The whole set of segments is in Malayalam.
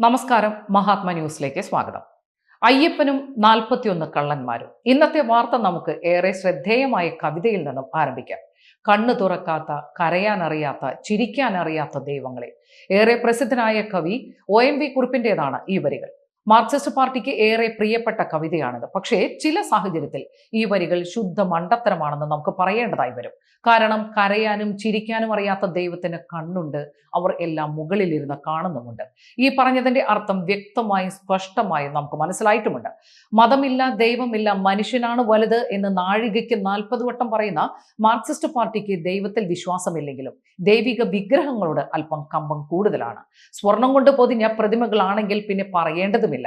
നമസ്കാരം മഹാത്മ ന്യൂസിലേക്ക് സ്വാഗതം. അയ്യപ്പനും നാൽപ്പത്തിയൊന്ന് കള്ളന്മാരും. ഇന്നത്തെ വാർത്ത നമുക്ക് ഏറെ ശ്രദ്ധേയമായ കവിതയിൽ നിന്നും ആരംഭിക്കാം. കണ്ണു തുറക്കാത്ത കരയാനറിയാത്ത ചിരിക്കാനറിയാത്ത ദൈവങ്ങളെ. ഏറെ പ്രസിദ്ധനായ കവി ഒ എം വി കുറിപ്പിന്റെതാണ് ഈ വരികൾ. മാർക്സിസ്റ്റ് പാർട്ടിക്ക് ഏറെ പ്രിയപ്പെട്ട കവിതയാണിത്. പക്ഷേ ചില സാഹചര്യത്തിൽ ഈ വരികൾ ശുദ്ധ മണ്ടത്തരമാണെന്ന് നമുക്ക് പറയേണ്ടതായി വരും. കാരണം കരയാനും ചിരിക്കാനും അറിയാത്ത ദൈവത്തിന് കണ്ണുണ്ട്. അവർ എല്ലാം മുകളിലിരുന്ന് കാണുന്നുമുണ്ട്. ഈ പറഞ്ഞതിന്റെ അർത്ഥം വ്യക്തമായും സ്പഷ്ടമായും നമുക്ക് മനസ്സിലായിട്ടുമുണ്ട്. മതമില്ല ദൈവമില്ല മനുഷ്യനാണ് വലുത് എന്ന് നാഴികയ്ക്ക് നാൽപ്പത് വട്ടം പറയുന്ന മാർക്സിസ്റ്റ് പാർട്ടിക്ക് ദൈവത്തിൽ വിശ്വാസമില്ലെങ്കിലും ദൈവിക വിഗ്രഹങ്ങളോട് അല്പം കമ്പം കൂടുതലാണ്. സ്വർണം കൊണ്ട് പൊതിഞ്ഞ പ്രതിമകളാണെങ്കിൽ പിന്നെ പറയേണ്ടതുമില്ല.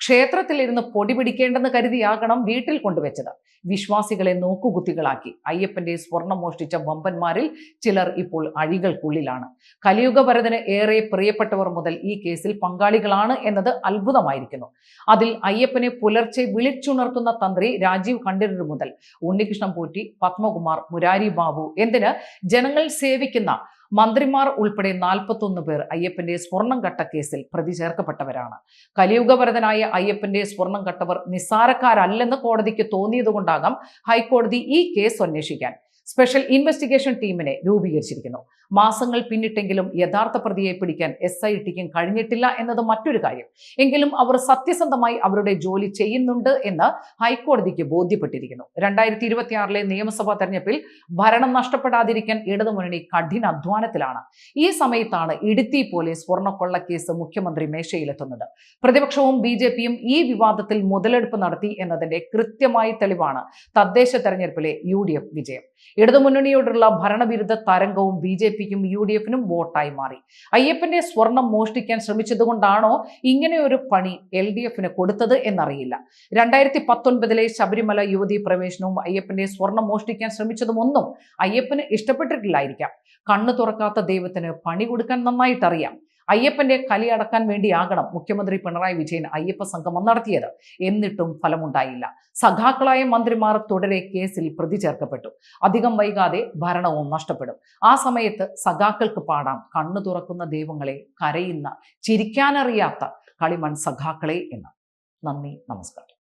ക്ഷേത്രത്തിൽ ഇരുന്ന് പൊടി പിടിക്കേണ്ടെന്ന് കരുതിയാകണം വീട്ടിൽ കൊണ്ടുവച്ചത്. വിശ്വാസികളെ നോക്കുകുത്തികളാക്കി. അയ്യപ്പന്റെ സ്വർണം മോഷ്ടിച്ച വമ്പന്മാരിൽ ചിലർ ഇപ്പോൾ അഴികൾക്കുള്ളിലാണ്. കലിയുഗഭരതന് ഏറെ പ്രിയപ്പെട്ടവർ മുതൽ ഈ കേസിൽ പങ്കാളികളാണ് എന്നത് അത്ഭുതമായിരിക്കുന്നു. അതിൽ അയ്യപ്പനെ പുലർച്ചെ വിളിച്ചുണർത്തുന്ന തന്ത്രി രാജീവ് കണ്ഠരർ മുതൽ ഉണ്ണികൃഷ്ണൻ പോറ്റി പത്മകുമാർ മുരാരി ബാബു എന്തിന് ജനങ്ങൾ സേവിക്കുന്ന മന്ത്രിമാർ ഉൾപ്പെടെ നാൽപ്പത്തൊന്ന് പേർ അയ്യപ്പന്റെ സ്വർണം കട്ട കേസിൽ പ്രതി ചേർക്കപ്പെട്ടവരാണ്. കലിയുഗവരതനായ അയ്യപ്പന്റെ സ്വർണം കട്ടവർ നിസ്സാരക്കാരല്ലെന്ന് കോടതിക്ക് തോന്നിയതുകൊണ്ടാകാം ഹൈക്കോടതി ഈ കേസ് അന്വേഷിക്കാൻ. സ്പെഷ്യൽ ഇൻവെസ്റ്റിഗേഷൻ ടീമിനെ രൂപീകരിച്ചിരിക്കുന്നു. മാസങ്ങൾ പിന്നിട്ടെങ്കിലും യഥാർത്ഥ പ്രതിയെ പിടിക്കാൻ എസ് ഐ ടിക്കും കഴിഞ്ഞിട്ടില്ല എന്നത് മറ്റൊരു കാര്യം. എങ്കിലും അവർ സത്യസന്ധമായി അവരുടെ ജോലി ചെയ്യുന്നുണ്ട് എന്ന് ഹൈക്കോടതിക്ക് ബോധ്യപ്പെട്ടിരിക്കുന്നു. രണ്ടായിരത്തി ഇരുപത്തിയാറിലെ നിയമസഭാ തെരഞ്ഞെടുപ്പിൽ ഭരണം നഷ്ടപ്പെടാതിരിക്കാൻ ഇടതുമുന്നണി കഠിന അധ്വാനത്തിലാണ്. ഈ സമയത്താണ് ഇടുത്തി പോലീസ് സ്വർണക്കൊള്ള കേസ് മുഖ്യമന്ത്രി മേശയിലെത്തുന്നത്. പ്രതിപക്ഷവും ബി ജെ പിയും ഈ വിവാദത്തിൽ മുതലെടുപ്പ് നടത്തി എന്നതിന്റെ കൃത്യമായ തെളിവാണ് തദ്ദേശ തെരഞ്ഞെടുപ്പിലെ യു വിജയം. ഇടതുമുന്നണിയോടുള്ള ഭരണവിരുദ്ധ തരംഗവും ബി ജെ പിക്കും യു ഡി എഫിനും വോട്ടായി മാറി. അയ്യപ്പന്റെ സ്വർണം മോഷ്ടിക്കാൻ ശ്രമിച്ചതുകൊണ്ടാണോ ഇങ്ങനെയൊരു പണി എൽ ഡി എഫിന് കൊടുത്തത് എന്നറിയില്ല. രണ്ടായിരത്തി പത്തൊൻപതിലെ ശബരിമല യുവതി പ്രവേശനവും അയ്യപ്പന്റെ സ്വർണം മോഷ്ടിക്കാൻ ശ്രമിച്ചതും ഒന്നും അയ്യപ്പന് ഇഷ്ടപ്പെട്ടിട്ടില്ലായിരിക്കാം. കണ്ണു തുറക്കാത്ത ദൈവത്തിന് പണി കൊടുക്കാൻ നന്നായിട്ടറിയാം. അയ്യപ്പന്റെ കലി അടക്കാൻ വേണ്ടിയാകണം മുഖ്യമന്ത്രി പിണറായി വിജയൻ അയ്യപ്പ സംഗമം നടത്തിയത്. എന്നിട്ടും ഫലമുണ്ടായില്ല. സഖാക്കളായ മന്ത്രിമാർ തുടരെ കേസിൽ പ്രതി ചേർക്കപ്പെട്ടു. അധികം വൈകാതെ ഭരണവും നഷ്ടപ്പെടും. ആ സമയത്ത് സഖാക്കൾക്ക് പാടാം. കണ്ണു തുറക്കുന്ന ദൈവങ്ങളെ കരയുന്ന ചിരിക്കാനറിയാത്ത കളിമൺ സഖാക്കളെ എന്ന്. നന്ദി നമസ്കാരം.